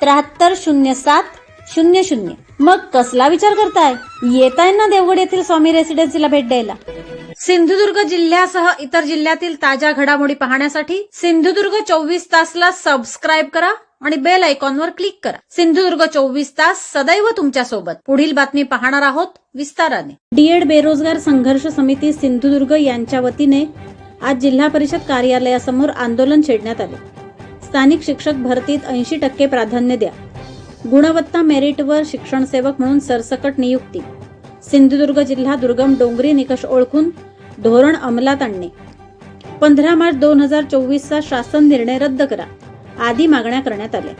त्र्याहत्तर शून्य सात शून्य शून्य. मग कसला विचार करताय? येताय ना देवगड येथील स्वामी रेसिडेन्सीला भेट द्यायला. सिंधुदुर्ग जिल्ह्यासह इतर जिल्ह्यातील ताज्या घडामोडी पाहण्यासाठी सिंधुदुर्ग चोवीस तासला सबस्क्राईब करा आणि बेल आयकॉनवर क्लिक करा. सिंधुदुर्ग चोवीस तास सदैव तुमच्यासोबत पुढील बातमी पाहणार आहोत विस्ताराने. डीएड बेरोजगार संघर्ष समिती सिंधुदुर्ग यांच्या वतीने आज जिल्हा परिषद कार्यालयासमोर आंदोलन छेडण्यात आले. स्थानिक शिक्षक भरतीत ऐंशी टक्के प्राधान्य द्या. गुणवत्ता मेरिटवर शिक्षण सेवक म्हणून सरसकट नियुक्ती. सिंधुदुर्ग जिल्हा दुर्गम डोंगरी निकष ओळखून धोरण अंमलात आणणे. पंधरा मार्च दोन हजार चोवीसचा शासन निर्णय रद्द करा. आदी मागण्या करण्यात आल्या.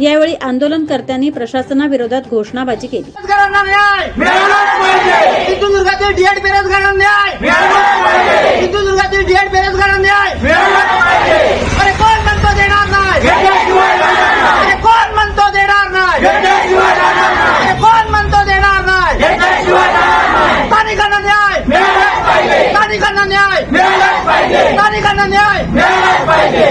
यावेळी आंदोलनकर्त्यांनी प्रशासनाविरोधात घोषणाबाजी केली बेरोजगारांना न्याय मिळालाच पाहिजे सिंधुदुर्गातील डीएड बेरोजगारांना न्याय मिळालाच पाहिजे सिंधुदुर्गातील डीएड बेरोजगारांना न्याय मिळालाच पाहिजे अरे कोण म्हणतो देणार नाही घेतल्याशिवाय राहणार नाही. अरे कोण म्हणतो देणार नाही घेतल्याशिवाय राहणार नाही. अरे कोण म्हणतो देणार नाही घेतल्याशिवाय राहणार नाही. स्थानिकांना न्याय मिळालाच पाहिजे स्थानिकांना न्याय. स्थानिकांना न्याय.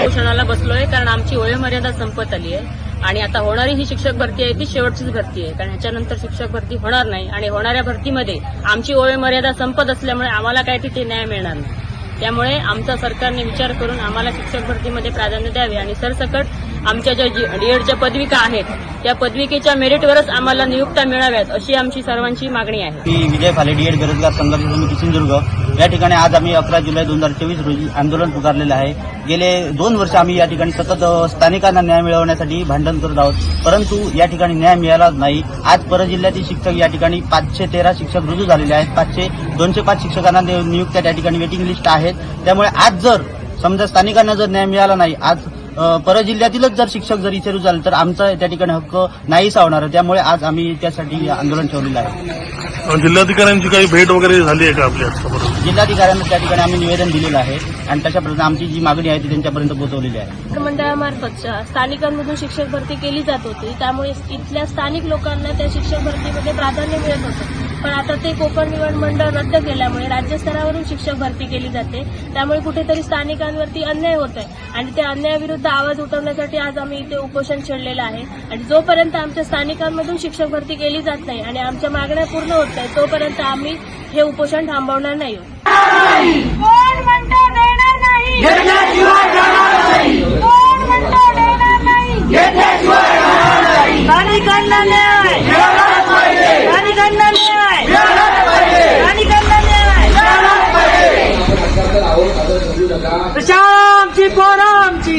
उपोषणाला बसलोय कारण आमची वयोमर्यादा संपत आली आहे. आणि आता होणारी ही शिक्षक भरती आहे ती शेवटचीच भरती आहे. कारण ह्याच्यानंतर शिक्षक भरती होणार नाही. आणि होणाऱ्या भरतीमध्ये आमची वयोमर्यादा संपत असल्यामुळे आम्हाला काय तिथे न्याय मिळणार नाही. त्यामुळे आमचा सरकारने विचार करून आम्हाला शिक्षक भरतीमध्ये प्राधान्य द्यावे. आणि सरसकट आमच्या ज्या डीएडच्या पदविका आहेत त्या पदविकेच्या मेरिटवरच आम्हाला नियुक्त्या मिळाव्यात अशी आमची सर्वांची मागणी आहे. मी विजय फाले डीएड बेरोजगार संघर्ष समिती सिंधुदुर्ग. या ठिकाणी आज आम्ही अकरा जुलै दोन हजार चोवीस रोजी आंदोलन पुकारलेलं आहे. गेले दोन वर्ष आम्ही या ठिकाणी सतत स्थानिकांना न्याय मिळवण्यासाठी भांडण करत आहोत. परंतु या ठिकाणी न्याय मिळालाच नाही. आज परजिल्ह्यातील शिक्षक या ठिकाणी पाचशे तेरा शिक्षक रुजू झालेले आहेत. पाचशे दोनशे पाच शिक्षकांना नियुक्त्या त्या ठिकाणी वेटिंग लिस्ट आहेत. त्यामुळे आज जर समजा स्थानिकांना जर न्याय मिळाला नाही आज परजिल्ह्यातीलच जर शिक्षक जर इथे झाले तर आमचा त्या ठिकाणी हक्क नाहीसा होणार आहे. त्यामुळे आज आम्ही त्यासाठी आंदोलन ठेवलेलं आहे. जिल्हाधिकाऱ्यांची काही भेट वगैरे झाली आहे का आपल्या जिल्हाधिकाऱ्यांना त्या ठिकाणी आम्ही निवेदन दिलेलं आहे आणि तशाप्रमाणे आमची जी मागणी आहे ती त्यांच्यापर्यंत पोहोचवलेली आहे. मंडळामार्फत स्थानिकांमधून शिक्षक भरती केली जात होती. त्यामुळे इथल्या स्थानिक लोकांना त्या शिक्षक भरतीमध्ये प्राधान्य मिळत होतं. पण आता ते कोकण निवड मंडळ रद्द केल्यामुळे राज्यस्तरावरून शिक्षक भरती केली जाते. त्यामुळे कुठेतरी स्थानिकांवरती अन्याय होत आहे आणि त्या अन्यायाविरुद्ध आवाज उठवण्यासाठी आज आम्ही इथे उपोषण छेडलेलं आहे. आणि जोपर्यंत आमच्या स्थानिकांमधून शिक्षक भरती केली जात नाही आणि आमच्या मागण्या पूर्ण होत नाही तोपर्यंत आम्ही हे उपोषण थांबवणार नाही. श्यामची पोरामची